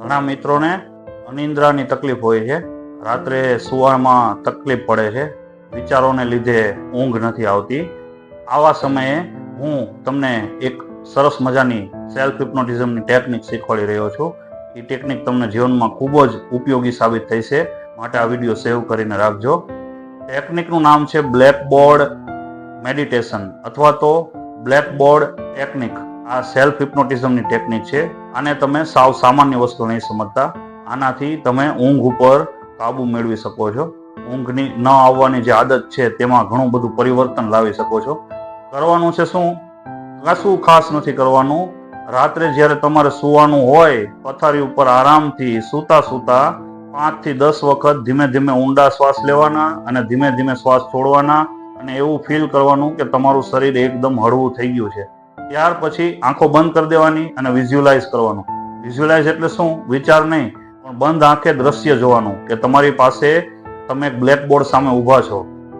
ઘણા મિત્રોને અનિંદ્રાની તકલીફ હોય છે. રાત્રે સુવામાં તકલીફ પડે છે. વિચારોને લીધે ઊંઘ નથી આવતી. આવા સમયે હું તમને એક સરસ મજાની સેલ્ફ હિપ્નોટિઝમની ટેકનિક શીખવાડી રહ્યો છું. એ ટેકનિક તમને જીવનમાં ખૂબ જ ઉપયોગી સાબિત થઈ છે માટે આ વીડિયો સેવ કરીને રાખજો. ટેકનિકનું નામ છે બ્લેક બોર્ડ મેડિટેશન અથવા તો બ્લેક બોર્ડ ટેકનિક આ સેલ્ફ હિપ્નોટિઝમની ટેકનિક છે. આને તમે સાવ સામાન્ય વસ્તુ નહીં સમજતા. આનાથી તમે ઊંઘ ઉપર કાબુ મેળવી શકો છો. ઊંઘની ન આવવાની જે આદત છે તેમાં ઘણું બધું પરિવર્તન લાવી શકો છો. કરવાનું છે શું? કશું ખાસ નથી કરવાનું. રાત્રે જ્યારે તમારે સુવાનું હોય, પથારી ઉપર આરામથી સૂતા સૂતા પાંચથી દસ વખત ધીમે ધીમે ઊંડા શ્વાસ લેવાના અને ધીમે ધીમે શ્વાસ છોડવાના અને એવું ફીલ કરવાનું કે તમારું શરીર એકદમ હળવું થઈ ગયું છે. ત્યાર પછી આંખો બંધ કરી દેવાની અને વિઝ્યુલાઇઝ કરવાનું. વિઝ્યુલાઇઝ એટલે શું? વિચાર નહીં, પણ બંધ આંખે દ્રશ્ય જોવાનું કે તમારી પાસે તમે એક બ્લેકબોર્ડ સામે ઊભા છો.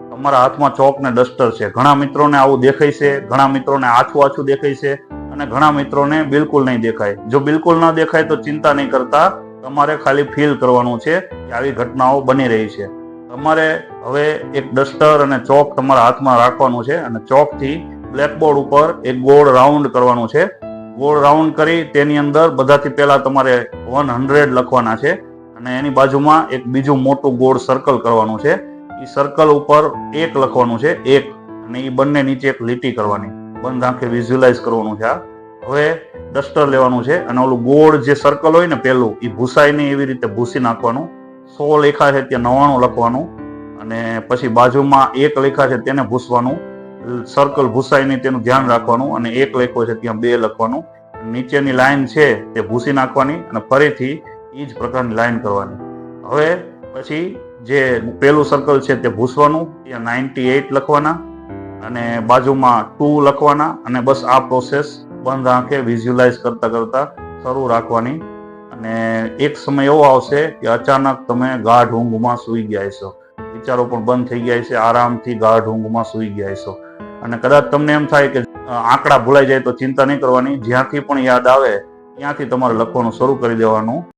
તમારા હાથમાં ચોક ને ડસ્ટર છે. ઘણા મિત્રોને આવું દેખાય છે, ઘણા મિત્રોને આછું આછું દેખાય છે અને ઘણા મિત્રોને બિલકુલ નહીં દેખાય. જો બિલકુલ ન દેખાય તો ચિંતા નહીં કરતા, તમારે ખાલી ફીલ કરવાનું છે કે આવી ઘટનાઓ બની રહી છે. તમારે હવે એક ડસ્ટર અને ચોક તમારા હાથમાં રાખવાનું છે અને ચોકથી બ્લેકબોર્ડ ઉપર એક ગોળ રાઉન્ડ કરવાનું છે. ગોળ રાઉન્ડ કરી તેની અંદર બધાથી પહેલા તમારે વન હંડ્રેડ લખવાના છે અને એની બાજુમાં એક બીજું મોટું ગોળ સર્કલ કરવાનું છે. એ સર્કલ ઉપર એક લખવાનું છે, એક. અને એ બંને નીચે એક લીટી કરવાની. બંધ આંખે વિઝ્યુલાઇઝ કરવાનું છે આ. હવે ડસ્ટર લેવાનું છે અને ઓલું ગોળ જે સર્કલ હોય ને પેલું એ ભૂસાય નહીં એવી રીતે ભૂસી નાખવાનું. સો લેખા છે ત્યાં નવાણું લખવાનું. અને પછી બાજુમાં એક લેખા છે તેને ભૂસવાનું. સર્કલ ભૂસાય નહીં તેનું ધ્યાન રાખવાનું અને એક લેખો છે ત્યાં બે લખવાનું. નીચેની લાઈન છે તે ભૂસી નાખવાની અને ફરીથી એ જ પ્રકારની લાઈન કરવાની. હવે પછી જે પેલું સર્કલ છે તે ભૂસવાનું, ત્યાં નાઇન્ટી એઇટ લખવાના અને બાજુમાં ટુ લખવાના અને બસ આ પ્રોસેસ બંધ આંખે વિઝ્યુલાઇઝ કરતા કરતા શરૂ રાખવાની. અને એક સમય એવો આવશે કે અચાનક તમે ગાઢ ઊંઘમાં સૂઈ ગયા છો વિચારો પણ બંધ થઈ ગયા છે આરામથી ગાઢ ઊંઘમાં સૂઈ ગયા છો અને કદાચ તમને એમ થાય કે આંકડા ભૂલાઈ જાય તો ચિંતા નહીં કરવાની. જ્યાંથી પણ યાદ આવે, ત્યાંથી તમારે લખવાનું શરૂ કરી દેવાનું.